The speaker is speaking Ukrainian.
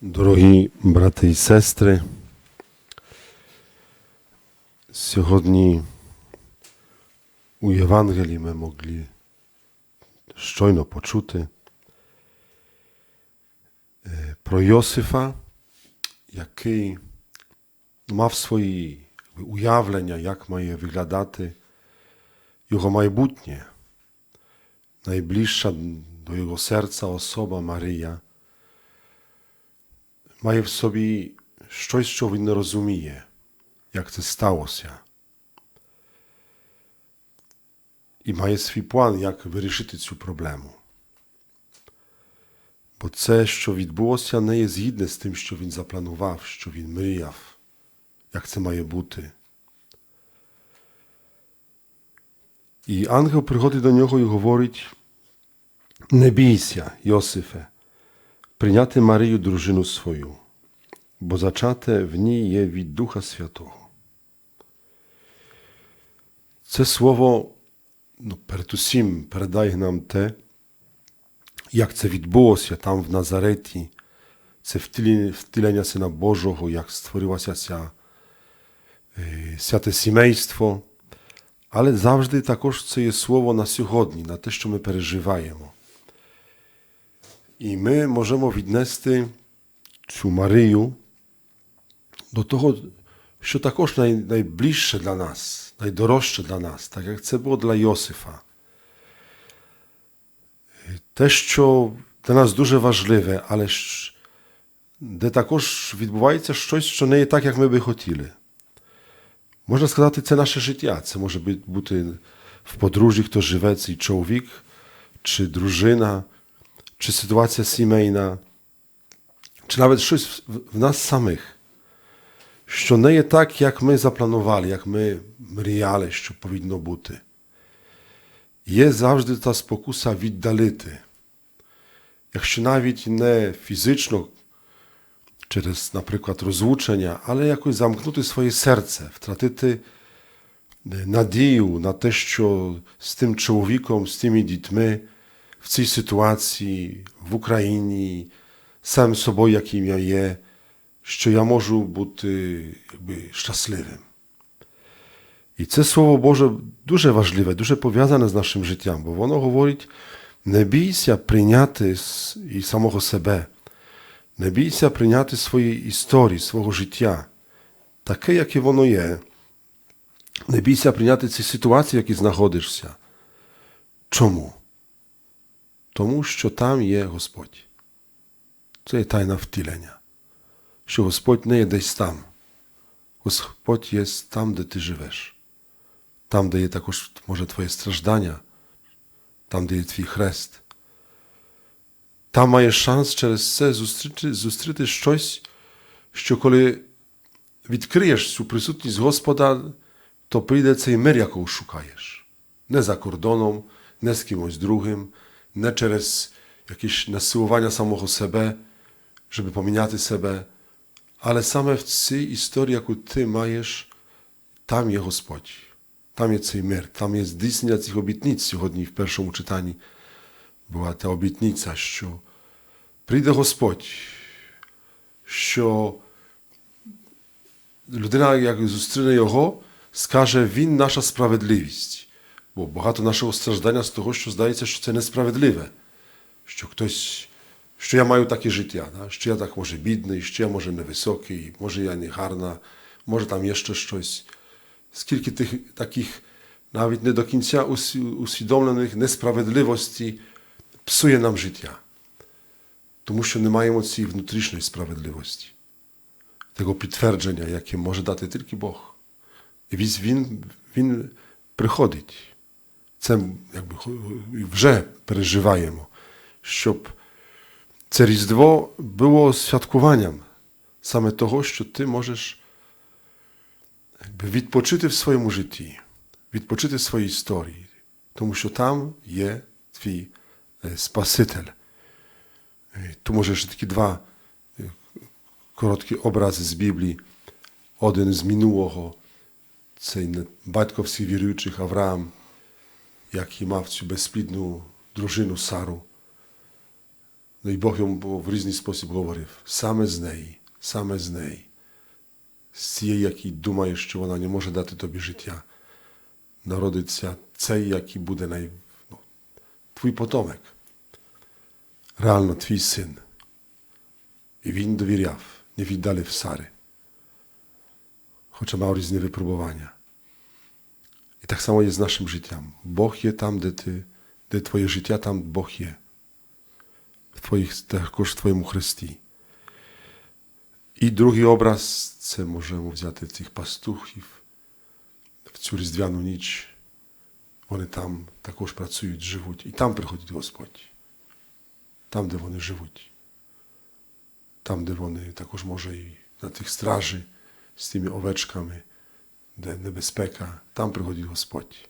Дорогі брати і сестри, сьогодні у Євангелії ми могли щойно почути е, про Йосифа, який мав свої уявлення, як має виглядати його майбутнє. Найближча до його серця особа Марія має в собі щось, що він не розуміє, як це сталося. І має свій план, як вирішити цю проблему. Бо це, що відбулося, не є згідне з тим, що він запланував, що він мріяв, як це має бути. І ангел приходить до нього і говорить: не бійся, Йосифе, прийняти Марію дружину свою, бо зачате в ній є від Духа Святого. Це слово ну, передусім передає нам те, як це відбулося там в Назареті, це втілення Сина Божого, як створилося ця, е, святе сімейство. Але завжди також це є слово на сьогодні, на те, що ми переживаємо. І ми можемо віднести цю Марію до того, що також най, найближче для нас, найдорожче для нас, так як це було для Йосифа. Те, що для нас дуже важливе, але ж, де також відбувається щось, що не є так, як ми би хотіли. Можна сказати, це наше життя. Це може бути в подружжі, хто живе цей чоловік, чи дружина, чи ситуація сімейна, чи навіть щось в нас самих, що не є так, як ми запланували, як ми мріяли, що повинно бути. Є завжди та спокуса віддалити. Якщо навіть не фізично, через, наприклад, розлучення, але якось замкнути своє серце, втратити надію на те, що з тим чоловіком, з тими дітьми В цій ситуації, в Україні, сам собою, яким я є, що я можу бути якби, щасливим. І це Слово Боже дуже важливе, дуже пов'язане з нашим життям, бо воно говорить: не бійся прийняти і самого себе. Не бійся прийняти свої історії, свого життя, таке, яке воно є. Не бійся прийняти ці ситуації, в які знаходишся. Чому? Тому що там є Господь. Це є тайна втілення. Що Господь не є десь там. Господь є там, де ти живеш. Там, де є також, може, твоє страждання, там, де є твій хрест. Там маєш шанс через це зустріти, зустріти щось, що коли відкриєш цю присутність Господа, то прийде цей мир, якого шукаєш. Не за кордоном, не з кимось другим, не через якісь насилування самого себе, żeby поміняти себе, але саме в цій історії, яку ти маєш, там є Господь, там є цей мир, там є здійснення цих обітниць сьогодні в першому читанні. Була та обітниця, що прийде Господь, що людина, як зустріне Його, скаже, Він наша справедливість. Бо багато нашого страждання з того, що здається, що це несправедливе, що хтось, що я маю таке життя, да? що я так може бідний, що я може невисокий, може я не гарна, може там є ще щось. Скільки тих таких навіть не до кінця усвідомлених несправедливостей psuje nam życia. Тому що не маємо цієї внутрішньої справедливості, того підтвердження, яке може дати тільки Бог. І він, він приходить. Це якби, вже переживаємо, щоб це Різдво було святкуванням саме того, що ти можеш якби, відпочити в своєму житті, відпочити в своїй історії, тому що там є твій Spasитель. Tu może jeszcze takie dwa krótkie obrazy z Biblii. Один з минулого, цей батьковський віруючих Авраам, який мав цю безплідну дружину Сару. Ну і Бог йому в різний спосіб говорив: саме з неї, саме з неї, з цієї, який думає, що вона не може дати тобі життя, народиться цей, який буде най... ну, твій потомок. Реально твій син. І він довіряв, не віддали в Сари. Хоча мав різні випробування. І так само є з нашим життям. Бог є там, де ти, де твоє життя, там Бог є. В твоїх, також в твоєму Христі. І другий образ це можемо взяти цих пастухів в цю різдвяну ніч. Вони там також працюють, живуть. І там приходить Господь. Там, де вони живуть. Там, де вони також може і на тих стражі з тими овечками, де небезпека, там приходить Господь.